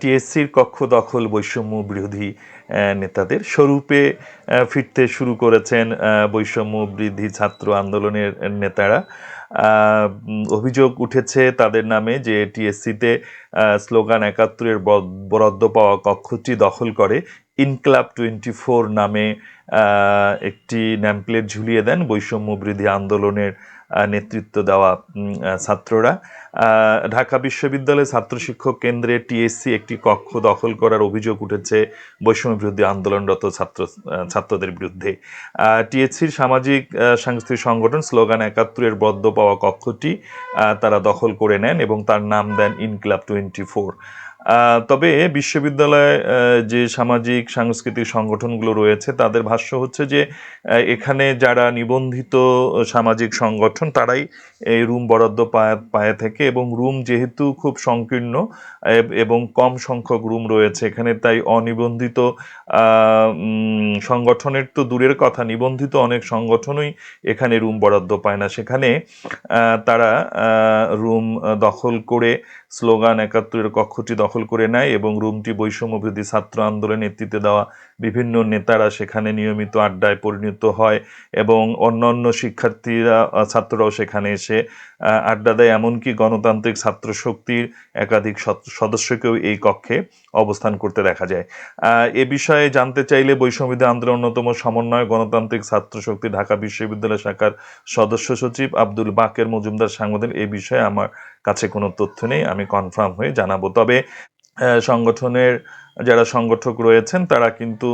টিএসসির কক্ষ দখল বৈষম্য বিরোধী নেতাদের। স্বরূপে ফিরতে শুরু করেছেন বৈষম্য বৃদ্ধি ছাত্র আন্দোলনের নেতারা। অভিযোগ উঠেছে তাদের নামে যে টিএসসিতে স্লোগান একাত্তরের বর- বরাদ্দ পাওয়া কক্ষটি দখল করে। ইনক্লাব টোয়েন্টি ফোর নামে একটি ন্যামপ্লেট ঝুলিয়ে দেন বৈষম্য বৃদ্ধি আন্দোলনের নেতৃত্ব দেওয়া ছাত্ররা। ঢাকা বিশ্ববিদ্যালয়ে ছাত্র শিক্ষক কেন্দ্রে টিএসসি একটি কক্ষ দখল করার অভিযোগ উঠেছে বৈষম্য বিরোধী আন্দোলনরত ছাত্র ছাত্রদের বিরুদ্ধে। টিএসসির সামাজিক সাংস্কৃতিক সংগঠন স্লোগান একাত্তরের বদ্ধ পাওয়া কক্ষটি তারা দখল করে নেন এবং তার নাম দেন ইনক্লাব টোয়েন্টি ফোর তবে বিশ্ববিদ্যালয়ে যে সামাজিক, সাংস্কৃতিক সংগঠনগুলো রয়েছে, তাদের ভাষ্য হচ্ছে যে এখানে যারা নিবন্ধিত সামাজিক সংগঠন, তারাই এই রুম বরাদ্দ পায়, পায়ে থেকে এবং রুম যেহেতু খুব সংকীর্ণ এবং কম সংখ্যক রুম রয়েছে এখানে, তাই অনিবন্ধিত সংগঠনের তো দূরের কথা, নিবন্ধিত অনেক সংগঠনই এখানে রুম বরাদ্দ পায় না। সেখানে তারা রুম দখল করে স্লোগান একাত্তরের কক্ষটি দখল করে নেয় এবং রুমটি বৈষম্য বিরোধী ছাত্র আন্দোলনের নেতৃত্বে দেওয়া বিভিন্ন নেতারা সেখানে নিয়মিত আড্ডায় পরিণত হয় এবং অন্যান্য শিক্ষার্থীরা ছাত্ররাও সেখানে এসে আড্ডা দেয়। এমনকি গণতান্ত্রিক ছাত্র শক্তির একাধিক সদ- সদস্যকেও এই কক্ষে অবস্থান করতে দেখা যায়। এ বিষয়ে জানতে চাইলে বৈষম্যবিধি আন্দোলন অন্যতম সমন্বয় গণতান্ত্রিক ছাত্র শক্তি ঢাকা বিশ্ববিদ্যালয় শাখার সদস্য সচিব আব্দুল বাকের মজুমদার সাংবাদিক। এই বিষয়ে আমার কাছে কোনো তথ্য নেই, আমি কনফার্ম হয়ে জানাব। তবে সংগঠনের যারা সংগঠক রয়েছেন, তারা কিন্তু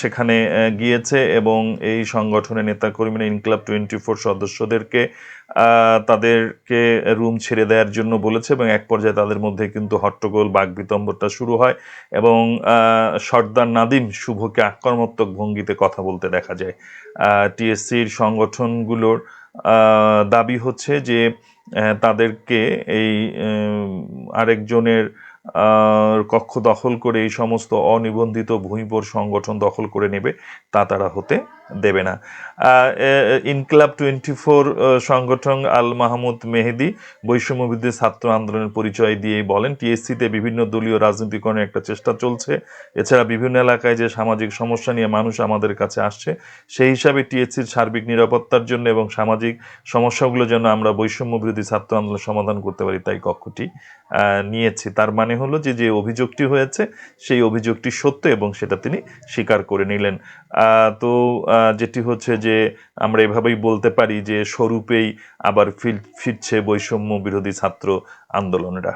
সেখানে গিয়েছে এবং এই সংগঠনের নেতাকর্মীরা ইনক্লাব টোয়েন্টি ফোর সদস্যদেরকে তাদেরকে রুম ছেড়ে দেওয়ার জন্য বলেছে এবং এক পর্যায়ে তাদের মধ্যে কিন্তু হট্টগোল বাগবিতম্বরটা শুরু হয় এবং সর্দার নাদিম শুভকে আক্রমণাত্মক ভঙ্গিতে কথা বলতে দেখা যায়। টিএসসির সংগঠনগুলোর দাবি হচ্ছে যে তাদেরকে এই আরেকজনের কক্ষ দখল করে এই সমস্ত অনিবন্ধিত ভূমিপর সংগঠন দখল করে নেবে তা তারা হতে দেবে না। ইনকলাব টোয়েন্টি ফোর সংগঠন আল মাহমুদ মেহেদি বৈষম্যবিদ্যুৎ ছাত্র আন্দোলনের পরিচয় দিয়েই বলেন, টিএসসিতে বিভিন্ন দলীয় রাজনীতিকরণের একটা চেষ্টা চলছে। এছাড়া বিভিন্ন এলাকায় যে সামাজিক সমস্যা নিয়ে মানুষ আমাদের কাছে আসছে, সেই হিসাবে টিএসসির সার্বিক নিরাপত্তার জন্য এবং সামাজিক সমস্যাগুলো যেন আমরা বৈষম্য বিরোধী ছাত্র আন্দোলন সমাধান করতে পারি তাই কক্ষটি নিয়েছি। তার মানে হলো যে যে অভিযোগটি হয়েছে, সেই অভিযোগটি সত্য এবং সেটা তিনি স্বীকার করে নিলেন। তো যেটি হচ্ছে যে আমরা এভাবেই বলতে পারি যে স্বরূপেই আবার ফির ফিরছে বৈষম্য বিরোধী ছাত্র আন্দোলনরা।